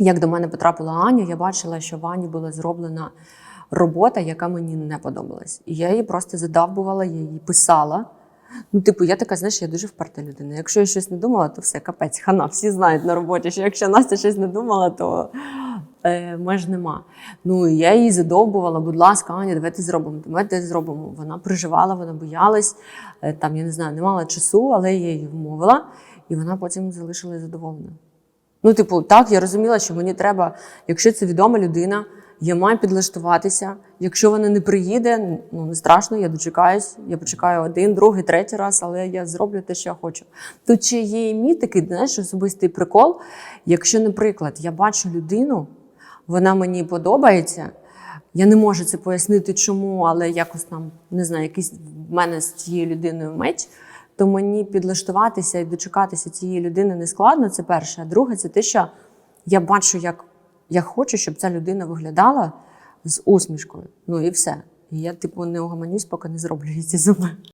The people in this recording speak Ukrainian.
як до мене потрапила Аня, я бачила, що в Ані була зроблена робота, яка мені не подобалась. І я її просто задавбувала, я її писала. Ну, типу, я така, знаєш, я дуже вперта людина. Якщо я щось не думала, то все, капець, хана. Всі знають на роботі, що якщо Настя щось не думала, то е, меж нема. Ну, я її задовбувала, будь ласка, Аня, давайте зробимо, давайте зробимо. Вона переживала, вона боялась. Е, там, я не знаю, не мала часу, але я її вмовила, і вона потім залишилась задоволена. Ну, типу, так, я розуміла, що мені треба, якщо це відома людина, я маю підлаштуватися. Якщо вона не приїде, ну не страшно, я дочекаюсь. Я почекаю один, другий, третій раз, але я зроблю те, що я хочу. Тут ще є і мій такий, знаєш, особистий прикол. Якщо, наприклад, я бачу людину, вона мені подобається. Я не можу це пояснити, чому, але якось там не знаю, якийсь в мене з цією людиною меч, то мені підлаштуватися і дочекатися цієї людини не складно. Це перше. А друге, це те, що я бачу, як я хочу, щоб ця людина виглядала з усмішкою. Ну і все. І я, типу, не угомонюсь, поки не зроблю ці зуби.